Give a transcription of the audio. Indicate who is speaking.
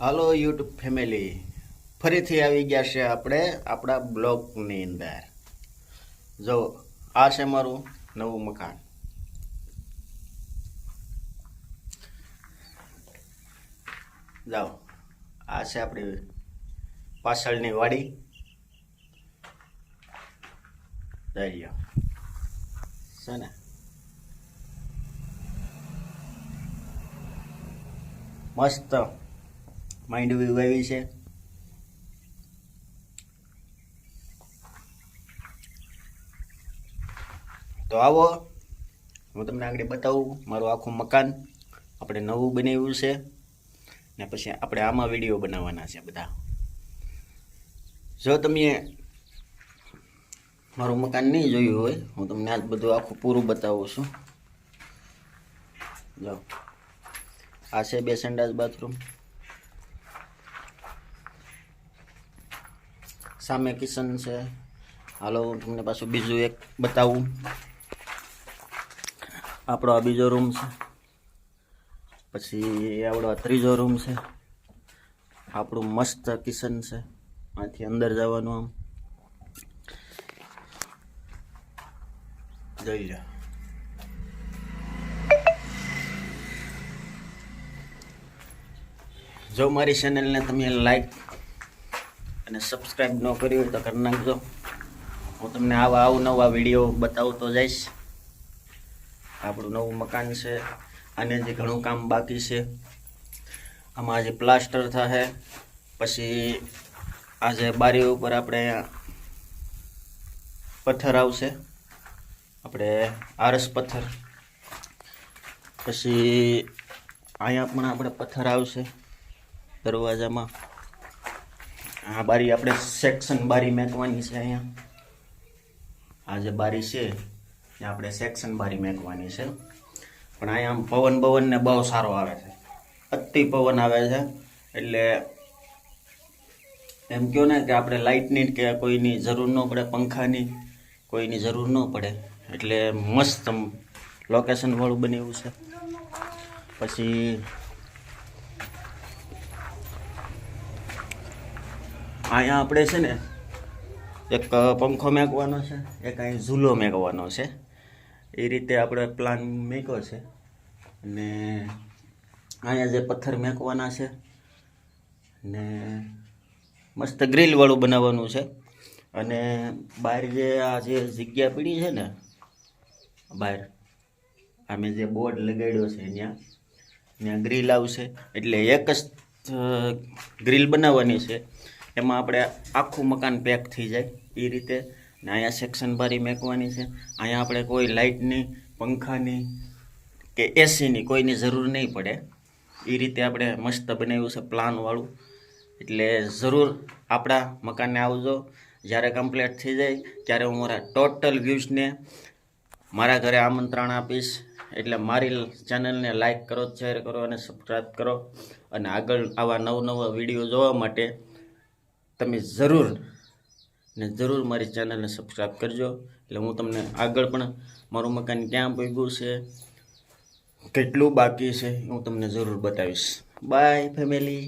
Speaker 1: હાલો YouTube family. ફરીથી આવી ગયા છે આપણે, આપણા બ્લોગની અંદર. જો, આ છે મારું નવું મકાન. જાઓ, આ છે આપણી પાછળની વાડી. જઈ છે ને? મસ્ત. માંડવી વાવી છે. તો આવો, હું તમને આગળ બતાવું મારું આખું મકાન. આપણે નવું બનાવ્યું છે. ને પછી આપણે આમાં વીડિયો બનાવવાના છે બધા. જો તમે મારું મકાન નહીં જોયું હોય, હું તમને આજ બધું આખું પૂરું બતાવું છું. જો. આ છે બે બાથરૂમ. સામે કિચન છે. હાલો હું તમને પાછું બીજું એક બતાવું. આપણો આ બીજો રૂમ છે. પછી આપણો આ ત્રીજો રૂમ છે. આપણું મસ્ત કિચન છે. આથી અંદર જવાનું આમ. જોઈ લો જો મારી ચેનલને તમે લાઈક અને સબસ્ક્રાઈબ ન કરી હોય તો કરી નાખજો. હું તમને આવા અવનવા વીડિયો બતાવતો જઈશ. આપણું નવું મકાન છે. આને જે ઘણું કામ બાકી છે. આમાં આજે પ્લાસ્ટર થશે. પછી આજે બારી ઉપર આપણે પથ્થર આવશે. આપણે આરસ પથ્થર. પછી અહીંયા પણ આપણે પથ્થર આવશે દરવાજામાં. આ બારી આપણે સેક્શન બારી મેકવાની છે અહીંયા. આ જે બારી છે, એ આપણે સેક્શન બારી મેકવાની છે. પણ અહીંયા પવન પવનને બહુ સારો આવે છે. અતિ પવન આવે છે. એટલે એમ કહો ને કે આપણે લાઇટની કે કોઈની જરૂર ન પડે, પંખાની કોઈની જરૂર ન પડે. એટલે મસ્ત લોકેશન બનેવું છે. પછી અહીંયા આપણે છે ને એક પંખો મેકવાનો છે, એક અહીં ઝૂલો મેકવાનો છે. એ રીતે આપણે પ્લાન મેક્યો છે. અને અહીંયા જે પથ્થર મેકવાના છે ને મસ્ત ગ્રીલવાળું બનાવવાનું છે. અને બહાર જે આ જે જગ્યા પડી છે ને, બહાર અમે જે બોર્ડ લગાડ્યો છે ત્યાં ત્યાં ગ્રીલ આવશે. એટલે એક જ ગ્રીલ બનાવવાની છે. એમાં આપણે આખું મકાન પેક થઈ જાય એ રીતે. ને અહીંયા સેક્શન બારી મેકવાની છે. અહીંયા આપણે કોઈ લાઇટની પંખાની કે એસીની કોઈની જરૂર નહીં પડે. એ રીતે આપણે મસ્ત બનાવ્યું છે પ્લાનવાળું એટલે જરૂર આપણા મકાનને આવજો. જ્યારે કમ્પ્લીટ થઈ જાય, ત્યારે હું મારા ટોટલ વ્યૂઝને મારા ઘરે આમંત્રણ આપીશ. એટલે મારી ચેનલને લાઇક કરો શેર કરો અને સબસ્ક્રાઈબ કરો. અને આગળ આવા નવ નવા વીડિયો જોવા માટે તમે જરૂર ને જરૂર મારી ચેનલને સબસ્ક્રાઈબ કરજો. એટલે હું તમને આગળ પણ મારું મકાન ક્યાં પહોંચ્યું છે, કેટલું બાકી છે, હું તમને જરૂર બતાવીશ. By family